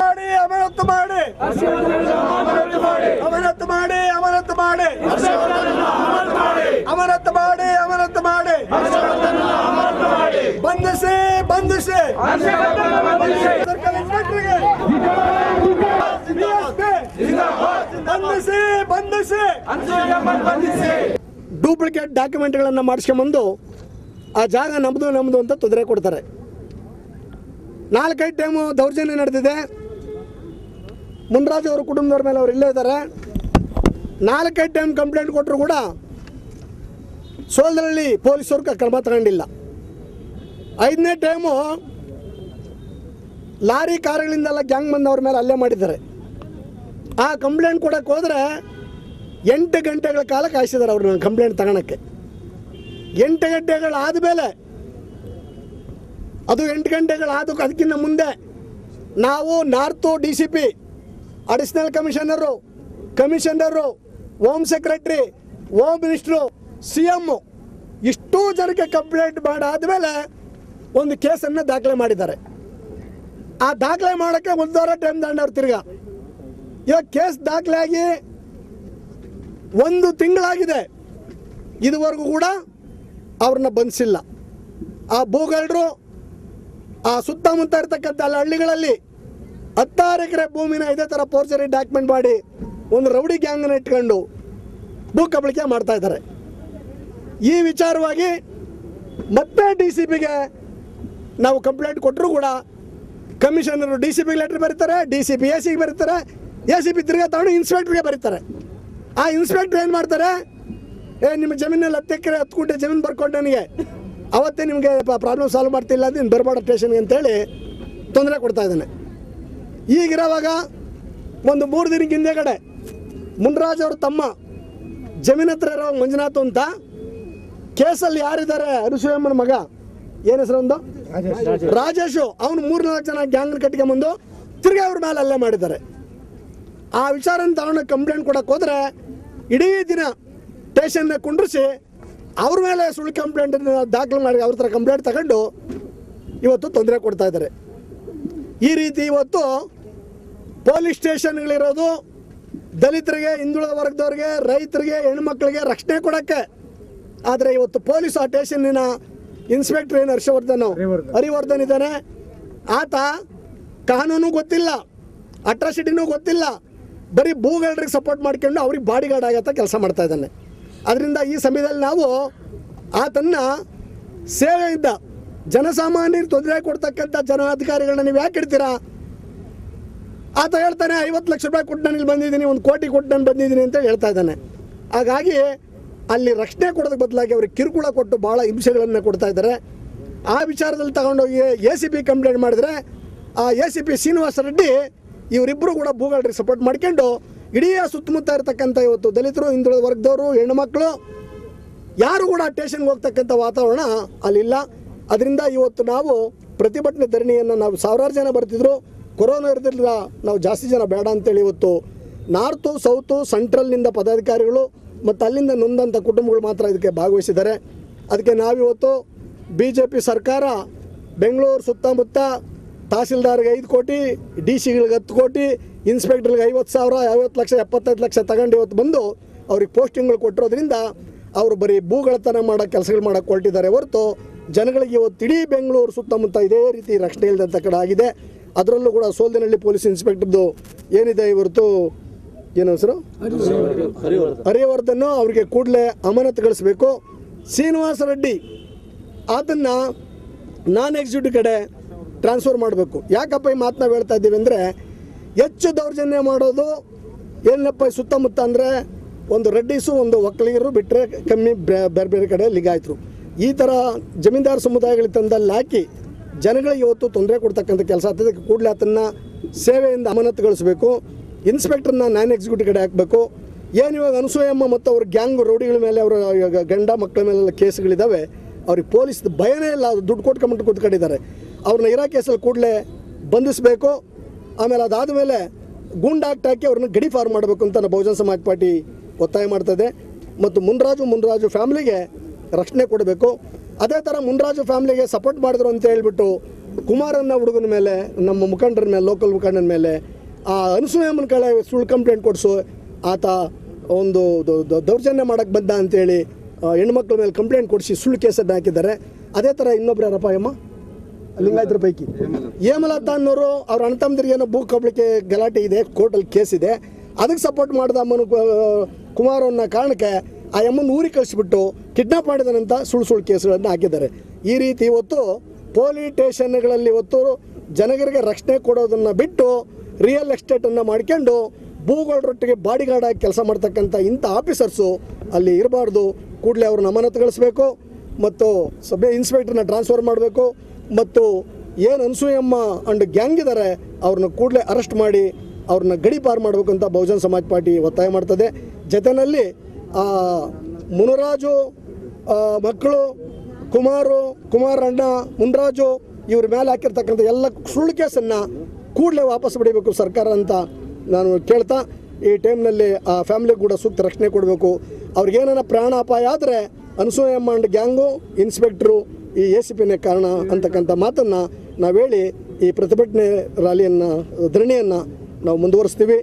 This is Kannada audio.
ಮಾಡಿ ಅಮಾನತು ಮಾಡಿ. ಅಮಾನತು ಮಾಡಿ ಅಮಾನತು ಮಾಡಿ. ಅಮಾನತು ಮಾಡಿ ಅಮಾನತು ಮಾಡಿ. ಬಂಧಿಸಿ ಬಂಧಿಸಿ. ಸರ್ಕಲ್ ಇನ್ಸ್ಪೆಕ್ಟರ್ಗೆ. ಬಂಧಿಸಿ ಬಂಧಿಸಿ. ಡೂಪ್ಲಿಕೇಟ್ ಡಾಕ್ಯುಮೆಂಟ್ಗಳನ್ನು ಮಾಡಿಸ್ಕೊಂಬಂದು ಆ ಜಾಗ ನಮ್ಮದು ನಮ್ಮದು ಅಂತ ತೊಂದರೆ ಕೊಡ್ತಾರೆ. ನಾಲ್ಕೈದು ಟೈಮು ದೌರ್ಜನ್ಯ ನಡೆದಿದೆ. ಮುನ್ರಾಜ್ ಅವ್ರ ಕುಟುಂಬದವ್ರ ಮೇಲೆ ಅವ್ರು ಇಲ್ಲೇ ಇದ್ದಾರೆ. ನಾಲ್ಕೈದು ಟೈಮ್ ಕಂಪ್ಲೇಂಟ್ ಕೊಟ್ಟರು ಕೂಡ ಸೋಲ್ದರಲ್ಲಿ ಪೊಲೀಸರು ಕ್ರಮ ತಗೊಂಡಿಲ್ಲ. ಐದನೇ ಟೈಮು ಲಾರಿ ಕಾರುಗಳಿಂದೆಲ್ಲ ಗ್ಯಾಂಗ್ ಬಂದವ್ರ ಮೇಲೆ ಅಲ್ಲೇ ಮಾಡಿದ್ದಾರೆ. ಆ ಕಂಪ್ಲೇಂಟ್ ಕೊಡೋಕ್ಕೆ ಹೋದರೆ ಎಂಟು ಗಂಟೆಗಳ ಕಾಲ ಕಾಯಿಸಿದ್ದಾರೆ ಅವ್ರನ್ನ ಕಂಪ್ಲೇಂಟ್ ತಗೊಳಕ್ಕೆ ಎಂಟು ಗಂಟೆಗಳಾದ ಮೇಲೆ ಅದು ಎಂಟು ಗಂಟೆಗಳಾದ ಅದಕ್ಕಿಂತ ಮುಂದೆ ನಾವು north D C P additional commissioner commissioner, home secretary, home minister, C M ಇಷ್ಟೂ ಜನಕ್ಕೆ ಕಂಪ್ಲೇಂಟ್ ಮಾಡಾದ್ಮೇಲೆ ಒಂದು ಕೇಸನ್ನು ದಾಖಲೆ ಮಾಡಿದ್ದಾರೆ. ಆ ದಾಖಲೆ ಮಾಡೋಕ್ಕೆ ಒಂದು ವಾರ ಟೈಮ್ ತಗೊಂಡವ್ರು ತಿರ್ಗಾ. ಇವಾಗ ಕೇಸ್ ದಾಖಲೆ ಆಗಿ ಒಂದು ತಿಂಗಳಾಗಿದೆ. ಇದುವರೆಗೂ ಕೂಡ ಅವ್ರನ್ನ ಬಂಧಿಸಿಲ್ಲ ಆ ಭೂಗಳ್ರು ಆ ಸುತ್ತಮುತ್ತ ಇರ್ತಕ್ಕಂಥ ಅಲ್ಲಿ ಹಳ್ಳಿಗಳಲ್ಲಿ ಹತ್ತಾರು ಎಕರೆ ಭೂಮಿನ ಇದೇ ಥರ ಫೋರ್ಜರಿ ಡಾಕ್ಯುಮೆಂಟ್ ಮಾಡಿ ಒಂದು ರೌಡಿ ಗ್ಯಾಂಗನ್ನ ಇಟ್ಕೊಂಡು ಭೂ ಕಬಳಿಕೆ ಮಾಡ್ತಾ ಇದ್ದಾರೆ. ಈ ವಿಚಾರವಾಗಿ ಮತ್ತೆ ಡಿ ಸಿ ಪಿಗೆ ನಾವು ಕಂಪ್ಲೇಂಟ್ ಕೊಟ್ಟರು ಕೂಡ ಕಮಿಷನರು ಡಿ ಸಿ ಪಿಗೆ ಲೆಟ್ರ್ ಬರೀತಾರೆ, ಡಿ ಸಿ ಪಿ ಎ ಸಿಗೆ ಬರೀತಾರೆ, ಎ ಸಿ ಪಿ ತಿರ್ಗಾ ತಗೊಂಡು ಇನ್ಸ್ಪೆಕ್ಟ್ರಿಗೆ ಬರೀತಾರೆ. ಆ ಇನ್ಸ್ಪೆಕ್ಟರ್ ಏನು ಮಾಡ್ತಾರೆ? ಏ, ನಿಮ್ಮ ಜಮೀನಲ್ಲಿ ಹತ್ತು ಎಕರೆ, ಹತ್ತು ಗುಂಟೆ ಜಮೀನು ಬರ್ಕೊಂಡು ನನಗೆ. ಅವತ್ತೇ ನಿಮಗೆ ಪ್ರಾಬ್ಲಮ್ ಸಾಲ್ವ್ ಮಾಡ್ತಿಲ್ಲ ನೀನು ಬರಬೇಡ ಸ್ಟೇಷನ್ಗೆ ಅಂತೇಳಿ ತೊಂದರೆ ಕೊಡ್ತಾ ಇದ್ದಾನೆ. ಈಗಿರೋವಾಗ ಒಂದು ಮೂರು ದಿನಕ್ಕೆ ಹಿಂದೆಗಡೆ ಮುನ್ರಾಜ್ ಅವ್ರ ತಮ್ಮ ಜಮೀನ್ ಹತ್ರ ಇರೋ ಮಂಜುನಾಥ್ ಅಂತ ಕೇಸಲ್ಲಿ ಯಾರಿದ್ದಾರೆ? ಅನುಸೂಯಮ್ಮನ ಮಗ. ಏನು ಹೆಸರು ಒಂದು ರಾಜೇಶು. ಅವನು ಮೂರು ನಾಲ್ಕು ಜನ ಗ್ಯಾಂಗ್ ಕಟ್ಕೊಂಬಂದು ತಿರ್ಗಿ ಅವ್ರ ಮೇಲೆ ಅಲ್ಲೇ ಮಾಡಿದ್ದಾರೆ. ಆ ವಿಚಾರನ ತಗೊಂಡು ಕಂಪ್ಲೇಂಟ್ ಕೊಡಕ್ಕೆ ಹೋದ್ರೆ ಇಡೀ ದಿನ ಸ್ಟೇಷನ್ನ ಕುಂಡ್ರಿಸಿ ಅವ್ರ ಮೇಲೆ ಸುಳ್ಳು ಕಂಪ್ಲೇಂಟ್ ದಾಖಲೆ ಮಾಡಿ ಅವ್ರ ಥರ ಕಂಪ್ಲೇಂಟ್ ತಗೊಂಡು ಇವತ್ತು ತೊಂದರೆ ಕೊಡ್ತಾ ಇದ್ದಾರೆ. ಈ ರೀತಿ ಇವತ್ತು ಪೊಲೀಸ್ ಸ್ಟೇಷನ್ಗಳಿರೋದು ದಲಿತರಿಗೆ ಹಿಂದುಳಿದ ವರ್ಗದವ್ರಿಗೆ ರೈತರಿಗೆ ಹೆಣ್ಮಕ್ಳಿಗೆ ರಕ್ಷಣೆ ಕೊಡೋಕ್ಕೆ. ಆದರೆ ಇವತ್ತು ಪೊಲೀಸ್ ಆ ಸ್ಟೇಷನ್ನಿನ ಇನ್ಸ್ಪೆಕ್ಟರ್ ಏನು ಹರ್ಷವರ್ಧನ್ ಹರಿವರ್ಧನ್. ಇದ್ದಾನೆ. ಆತ ಕಾನೂನು ಗೊತ್ತಿಲ್ಲ ಅಟ್ರಾಸಿಟಿನೂ ಗೊತ್ತಿಲ್ಲ. ಬರೀ ಭೂಗಳ್ರಿಗೆ ಸಪೋರ್ಟ್ ಮಾಡ್ಕೊಂಡು ಅವ್ರಿಗೆ ಬಾಡಿ ಗಾರ್ಡ್ ಆಗತ್ತ ಕೆಲಸ ಮಾಡ್ತಾ ಇದ್ದಾನೆ. ಅದರಿಂದ ಈ ಸಮಯದಲ್ಲಿ ನಾವು ಆತನ್ನ ಸೇವೆಯಿಂದ ಜನಸಾಮಾನ್ಯರಿಗೆ ತೊಂದರೆ ಕೊಡ್ತಕ್ಕಂಥ ಜನಾಧಿಕಾರಿಗಳನ್ನ ನೀವು ಯಾಕೆ ಇಡ್ತೀರಾ ಆತ ಹೇಳ್ತಾನೆ, ಐವತ್ತು ಲಕ್ಷ ರೂಪಾಯಿ ಕೊಟ್ಟು ನಾನು ಇಲ್ಲಿ ಬಂದಿದ್ದೀನಿ, ಒಂದು ಕೋಟಿ ಕೊಟ್ಟು ನಾನು ಬಂದಿದ್ದೀನಿ ಅಂತ ಹೇಳ್ತಾ ಇದ್ದಾನೆ. ಹಾಗಾಗಿ ಅಲ್ಲಿ ರಕ್ಷಣೆ ಕೊಡೋದಕ್ಕೆ ಬದಲಾಗಿ ಅವ್ರಿಗೆ ಕಿರುಕುಳ ಕೊಟ್ಟು ಭಾಳ ಹಿಂಸೆಗಳನ್ನು ಕೊಡ್ತಾ ಇದ್ದಾರೆ. ಆ ವಿಚಾರದಲ್ಲಿ ತಗೊಂಡೋಗಿ ಎ ಸಿ ಪಿ ಕಂಪ್ಲೇಂಟ್ ಮಾಡಿದ್ರೆ ಆ A C P Srinivasa Reddy ಇವರಿಬ್ಬರು ಕೂಡ ಭೂಗಳ್ರಿಗೆ ಸಪೋರ್ಟ್ ಮಾಡ್ಕೊಂಡು ಇಡೀ ಸುತ್ತಮುತ್ತ ಇರತಕ್ಕಂಥ ಇವತ್ತು ದಲಿತರು, ಹಿಂದುಳಿದ ವರ್ಗದವರು ಹೆಣ್ಣುಮಕ್ಕಳು ಯಾರು ಕೂಡ ಟೇಷನ್ಗೆ ಹೋಗ್ತಕ್ಕಂಥ ವಾತಾವರಣ ಅಲ್ಲಿಲ್ಲ. ಅದರಿಂದ ಇವತ್ತು ನಾವು ಪ್ರತಿಭಟನೆ ಧರಣಿಯನ್ನು ನಾವು ಸಾವಿರಾರು ಜನ ಬರ್ತಿದ್ರು. ಕೊರೋನಾ ಇರೋದ್ರಿಂದ ನಾವು ಜಾಸ್ತಿ ಜನ ಬೇಡ ಅಂತೇಳಿ ಇವತ್ತು ನಾರ್ತು, ಸೌತು ಸೆಂಟ್ರಲ್ನಿಂದ ಪದಾಧಿಕಾರಿಗಳು ಮತ್ತು ಅಲ್ಲಿಂದ ನೊಂದಂಥ ಕುಟುಂಬಗಳು ಮಾತ್ರ ಇದಕ್ಕೆ ಭಾಗವಹಿಸಿದ್ದಾರೆ. ಅದಕ್ಕೆ ನಾವಿವತ್ತು ಬಿ ಜೆ ಪಿ ಸರ್ಕಾರ, ಬೆಂಗಳೂರು ಸುತ್ತಮುತ್ತ ತಹಸೀಲ್ದಾರ್ಗೆ ಐದು ಕೋಟಿ, ಡಿ ಸಿಗಳಿಗೆ ಹತ್ತು ಕೋಟಿ, ಇನ್ಸ್ಪೆಕ್ಟ್ರಿಗೆ ಐವತ್ತು ಸಾವಿರ, ಐವತ್ತು ಲಕ್ಷ, ಎಪ್ಪತ್ತೈದು ಲಕ್ಷ ತಗೊಂಡು ಇವತ್ತು ಬಂದು ಅವ್ರಿಗೆ ಪೋಸ್ಟಿಂಗ್ಗಳು ಕೊಟ್ಟಿರೋದ್ರಿಂದ ಅವರು ಬರೀ ಭೂಗಳತನ ಮಾಡೋ ಕೆಲಸಗಳು ಮಾಡೋಕ್ಕೆ ಹೊರಟಿದ್ದಾರೆ ಹೊರತು ಜನಗಳಿಗೆ ಇವತ್ತು ಇಡೀ ಬೆಂಗಳೂರು ಸುತ್ತಮುತ್ತ ಇದೇ ರೀತಿ ರಕ್ಷಣೆ ಇಲ್ಲದಂಥ ಕಡೆ ಆಗಿದೆ. ಅದರಲ್ಲೂ ಕೂಡ ಸೋಲ್ದನಹಳ್ಳಿ ಪೊಲೀಸ್ ಇನ್ಸ್ಪೆಕ್ಟರ್ದು ಏನಿದೆ ಇವತ್ತು? ಏನು ಹೆಸರು? ಹರಿವರ್ಧನ್ ಅವರಿಗೆ ಕೂಡಲೇ ಅಮಾನತುಗೊಳಿಸಬೇಕು ಶ್ರೀನಿವಾಸ ರೆಡ್ಡಿ ಅದನ್ನು ನಾನ್ ಎಕ್ಸಿಕ್ಯೂಟಿವ್ ಕಡೆ ಟ್ರಾನ್ಸ್ಫರ್ ಮಾಡಬೇಕು. ಯಾಕಪ್ಪ ಈ ಮಾತನ್ನ ಹೇಳ್ತಾ ಇದ್ದೀವಿ ಅಂದರೆ ಹೆಚ್ಚು ದೌರ್ಜನ್ಯ ಮಾಡೋದು ಏನಪ್ಪ ಸುತ್ತಮುತ್ತ ಅಂದರೆ ಒಂದು ರೆಡ್ಡಿಸು, ಒಂದು ಒಕ್ಕಲಿಗರು ಬಿಟ್ಟರೆ ಕಮ್ಮಿ ಬೇರೆ ಬೇರೆ ಕಡೆ ಲಿಗಾಯ್ತರು ಈ ಥರ ಜಮೀನ್ದಾರ ಸಮುದಾಯಗಳಿಗೆ ತಂದಲ್ಲಿ ಹಾಕಿ ಜನಗಳಿಗೆ ಇವತ್ತು ತೊಂದರೆ ಕೊಡ್ತಕ್ಕಂಥ ಕೆಲಸ ಆಗ್ತದೆ. ಕೂಡಲೇ ಅದನ್ನು ಸೇವೆಯಿಂದ ಅಮಾನತುಗೊಳಿಸಬೇಕು ಇನ್ಸ್ಪೆಕ್ಟರ್ನ ನಾನ್ ಎಕ್ಸಿಕ್ಯೂಟಿವ್ ಕಡೆ ಹಾಕಬೇಕು. ಏನು ಇವಾಗ ಅನಸೂಯಮ್ಮ ಮತ್ತು ಅವ್ರ ಗ್ಯಾಂಗ್ ರೌಡಿಗಳ ಮೇಲೆ ಅವರ ಇವಾಗ ಗಂಡ ಮಕ್ಕಳ ಮೇಲೆಲ್ಲ ಕೇಸ್ಗಳಿದ್ದಾವೆ ಅವ್ರಿಗೆ ಪೊಲೀಸ್ ಭಯನೇ ಇಲ್ಲ. ದುಡ್ಡು ಕೊಟ್ಕೊಂಬಿಟ್ಟು ಕೂತ್ಕೊಂಡಿದ್ದಾರೆ ಅವ್ರನ್ನ ಇರೋ ಕೇಸಲ್ಲಿ ಕೂಡಲೇ ಬಂಧಿಸಬೇಕು. ಆಮೇಲೆ ಅದಾದ ಮೇಲೆ ಗೂಂಡಾ ಆಕ್ಟ್ ಹಾಕಿ ಅವ್ರನ್ನ ಫಾರ್ಮ್ ಮಾಡಬೇಕು ಅಂತ ಬಹುಜನ ಸಮಾಜ ಪಾರ್ಟಿ ಒತ್ತಾಯ ಮಾಡ್ತದೆ. ಮತ್ತು ಮುನ್ರಾಜು ಮುನ್ರಾಜು ಫ್ಯಾಮ್ಲಿಗೆ ರಕ್ಷಣೆ ಕೊಡಬೇಕು. ಅದೇ ಥರ ಮುನ್ರಾಜು ಫ್ಯಾಮ್ಲಿಗೆ ಸಪೋರ್ಟ್ ಮಾಡಿದ್ರು ಅಂತ ಹೇಳ್ಬಿಟ್ಟು ಕುಮಾರನ್ನ ಹುಡುಗನ ಮೇಲೆ, ನಮ್ಮ ಮುಖಂಡರ ಮೇಲೆ, ಲೋಕಲ್ ಮುಖಂಡನ ಮೇಲೆ, ಆ ಅನುಸೂಯಮ್ಮನ ಕಡೆ ಸುಳ್ಳು ಕಂಪ್ಲೇಂಟ್ ಕೊಡಿಸು, ಆತ ಒಂದು ದೌರ್ಜನ್ಯ ಮಾಡೋಕ್ಕೆ ಬಂದ ಅಂತೇಳಿ ಹೆಣ್ಮಕ್ಳ ಮೇಲೆ ಕಂಪ್ಲೇಂಟ್ ಕೊಡಿಸಿ ಸುಳ್ಳು ಕೇಸನ್ನು ಹಾಕಿದ್ದಾರೆ. ಅದೇ ಥರ ಇನ್ನೊಬ್ರು ಯಾರಪ್ಪ ಅಮ್ಮ ಲಿಂಗಾಯತರ ಪೈಕಿ ಹೇಮಲತಾ ಅನ್ನೋರು ಅವ್ರ ಅಣ್ಣ ತಮ್ಮದಿರಿಗೆ ಏನೋ ಭೂ ಕಬಳಿಕೆ ಗಲಾಟೆ ಇದೆ, ಕೋರ್ಟಲ್ಲಿ ಕೇಸ್ ಇದೆ. ಅದಕ್ಕೆ ಸಪೋರ್ಟ್ ಮಾಡಿದ ಅಮ್ಮನ ಕುಮಾರ್ ಕಾರಣಕ್ಕೆ ಆ ಅಮ್ಮನ ಊರಿಗೆ ಕಳಿಸ್ಬಿಟ್ಟು ಕಿಡ್ನಾಪ್ ಮಾಡಿದನಂತ ಸುಳ್ಳು ಸುಳ್ಳು ಕೇಸುಗಳನ್ನು ಹಾಕಿದ್ದಾರೆ. ಈ ರೀತಿ ಇವತ್ತು ಪೊಲೀಸ್ ಸ್ಟೇಷನ್ಗಳಲ್ಲಿ ಇವತ್ತು ಜನಗರಿಗೆ ರಕ್ಷಣೆ ಕೊಡೋದನ್ನು ಬಿಟ್ಟು ರಿಯಲ್ ಎಸ್ಟೇಟನ್ನು ಮಾಡ್ಕೊಂಡು ಭೂಗೋಳರೊಟ್ಟಿಗೆ ಬಾಡಿ ಗಾರ್ಡ್ ಆಗಿ ಕೆಲಸ ಮಾಡ್ತಕ್ಕಂಥ ಇಂಥ ಆಫೀಸರ್ಸು ಅಲ್ಲಿ ಇರಬಾರ್ದು. ಕೂಡಲೇ ಅವ್ರನ್ನ ಅಮಾನತುಗೊಳಿಸ್ಬೇಕು ಮತ್ತು ಸಬ್ ಇನ್ಸ್ಪೆಕ್ಟರ್ನ ಟ್ರಾನ್ಸ್ಫರ್ ಮಾಡಬೇಕು. ಮತ್ತು ಏನು ಅನಸೂಯಮ್ಮ ಅಂಡ್ ಗ್ಯಾಂಗ್ ಇದ್ದಾರೆ ಅವ್ರನ್ನ ಕೂಡಲೇ ಅರೆಸ್ಟ್ ಮಾಡಿ, ಅವ್ರನ್ನ ಗಡಿಪಾರು ಮಾಡಬೇಕು ಅಂತ ಬಹುಜನ್ ಸಮಾಜ್ ಪಾರ್ಟಿ ಒತ್ತಾಯ ಮಾಡ್ತದೆ. ಜೊತೆಯಲ್ಲಿ ಮುನರಾಜು ಮಕ್ಕಳು, ಕುಮಾರು ಕುಮಾರ್ ಅಣ್ಣ ಮುನರಾಜು, ಇವ್ರ ಮೇಲೆ ಹಾಕಿರ್ತಕ್ಕಂಥ ಎಲ್ಲ ಸುಳ್ಳು ಕೇಸನ್ನು ಕೂಡಲೇ ವಾಪಸ್ ಪಡಿಬೇಕು ಸರ್ಕಾರ ಅಂತ ನಾನು ಕೇಳ್ತಾ, ಈ ಟೈಮ್ನಲ್ಲಿ ಆ ಫ್ಯಾಮಿಲಿಗೆ ಕೂಡ ಸೂಕ್ತ ರಕ್ಷಣೆ ಕೊಡಬೇಕು. ಅವ್ರಿಗೇನಾರ ಪ್ರಾಣ ಅಪಾಯ ಆದರೆ ಅನಸೂಯಮ್ಮ ಅಂಡ್ ಗ್ಯಾಂಗು ಇನ್ಸ್ಪೆಕ್ಟ್ರು ಈ ಎ ಸಿ ಪಿನೇ ಕಾರಣ ಅಂತಕ್ಕಂಥ ಮಾತನ್ನು ನಾವು ಹೇಳಿ ಈ ಪ್ರತಿಭಟನೆ ರ್ಯಾಲಿಯನ್ನು, ಧರಣಿಯನ್ನು ನಾವು ಮುಂದುವರಿಸ್ತೀವಿ.